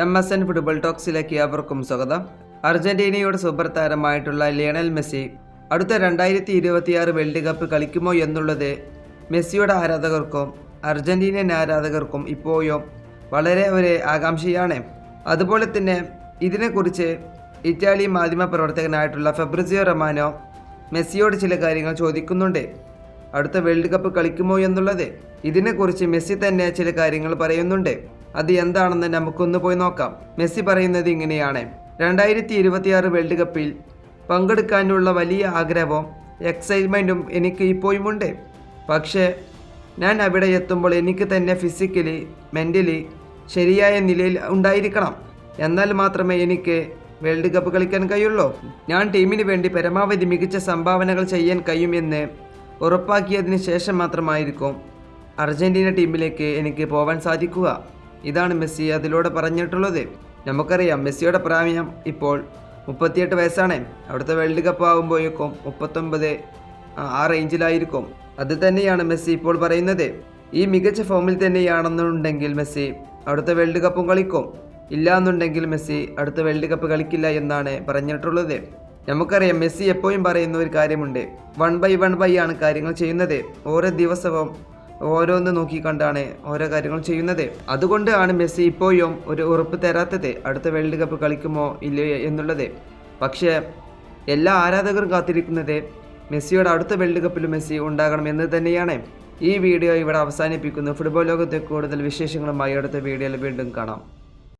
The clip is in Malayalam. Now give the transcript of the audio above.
എം എസ് എൻ ഫുട്ബോൾ ടോക്സിലേക്ക് അവർക്കും സ്വാഗതം. അർജന്റീനയുടെ സൂപ്പർ താരമായിട്ടുള്ള ലിയണൽ മെസ്സി അടുത്ത രണ്ടായിരത്തി ഇരുപത്തിയാറ് വേൾഡ് കപ്പ് കളിക്കുമോ എന്നുള്ളത് മെസ്സിയുടെ ആരാധകർക്കും അർജന്റീനിയൻ ആരാധകർക്കും ഇപ്പോഴും വളരെ ഒരു ആകാംക്ഷയാണ്. അതുപോലെ തന്നെ ഇതിനെക്കുറിച്ച് ഇറ്റാലി മാധ്യമ പ്രവർത്തകനായിട്ടുള്ള ഫെബ്രിസിയോ റൊമാനോ മെസ്സിയോട് ചില കാര്യങ്ങൾ ചോദിക്കുന്നുണ്ട്. അടുത്ത വേൾഡ് കപ്പ് കളിക്കുമോ എന്നുള്ളത് ഇതിനെക്കുറിച്ച് മെസ്സി തന്നെ ചില കാര്യങ്ങൾ പറയുന്നുണ്ട്. അത് എന്താണെന്ന് നമുക്കൊന്ന് പോയി നോക്കാം. മെസ്സി പറയുന്നത് ഇങ്ങനെയാണ്. രണ്ടായിരത്തി ഇരുപത്തിയാറ് വേൾഡ് കപ്പിൽ പങ്കെടുക്കാനുള്ള വലിയ ആഗ്രഹവും എക്സൈറ്റ്മെന്റും എനിക്ക് ഇപ്പോഴുമുണ്ട്. പക്ഷേ ഞാൻ അവിടെ എത്തുമ്പോൾ എനിക്ക് തന്നെ ഫിസിക്കലി മെന്റലി ശരിയായ നിലയിൽ ഉണ്ടായിരിക്കണം. എന്നാൽ മാത്രമേ എനിക്ക് വേൾഡ് കപ്പ് കളിക്കാൻ കഴിയുള്ളൂ. ഞാൻ ടീമിന് വേണ്ടി പരമാവധി മികച്ച സംഭാവനകൾ ചെയ്യാൻ കഴിയുമെന്ന് ഉറപ്പാക്കിയതിന് ശേഷം മാത്രമായിരിക്കും അർജന്റീന ടീമിലേക്ക് എനിക്ക് പോകാൻ സാധിക്കുക. ഇതാണ് മെസ്സി അതിലൂടെ പറഞ്ഞിട്ടുള്ളത്. നമുക്കറിയാം മെസ്സിയുടെ പ്രായം ഇപ്പോൾ മുപ്പത്തിയെട്ട് വയസ്സാണ്. അവിടുത്തെ വേൾഡ് കപ്പ് ആകുമ്പോഴേക്കും മുപ്പത്തൊമ്പത് ആ, റേഞ്ചിലായിരിക്കും അത് തന്നെയാണ് മെസ്സി ഇപ്പോൾ പറയുന്നത്. ഈ മികച്ച ഫോമിൽ തന്നെയാണെന്നുണ്ടെങ്കിൽ മെസ്സി അടുത്ത വേൾഡ് കപ്പും കളിക്കും. ഇല്ല എന്നുണ്ടെങ്കിൽ മെസ്സി അടുത്ത വേൾഡ് കപ്പ് കളിക്കില്ല എന്നാണ് പറഞ്ഞിട്ടുള്ളത്. നമുക്കറിയാം മെസ്സി എപ്പോഴും പറയുന്ന ഒരു കാര്യമുണ്ട്. വൺ ബൈ വൺ ബൈ ആണ് കാര്യങ്ങൾ ചെയ്യുന്നത്. ഓരോ ദിവസവും ഓരോന്ന് നോക്കിക്കണ്ടാണ് ഓരോ കാര്യങ്ങൾ ചെയ്യുന്നത്. അതുകൊണ്ടാണ് മെസ്സി ഇപ്പോഴും ഒരു ഉറപ്പ് തരാത്തത്. അടുത്ത വേൾഡ് കപ്പ് കളിക്കുമോ ഇല്ലയോ എന്നുള്ളത്. പക്ഷേ എല്ലാ ആരാധകരും കാത്തിരിക്കുന്നത് മെസ്സിയുടെ അടുത്ത വേൾഡ് കപ്പിൽ മെസ്സി ഉണ്ടാകണം എന്ന് തന്നെയാണ്. ഈ വീഡിയോ ഇവിടെ അവസാനിപ്പിക്കുന്നു. ഫുട്ബോൾ ലോകത്തെ കൂടുതൽ വിശേഷങ്ങളുമായി അടുത്ത വീഡിയോയിൽ വീണ്ടും കാണാം.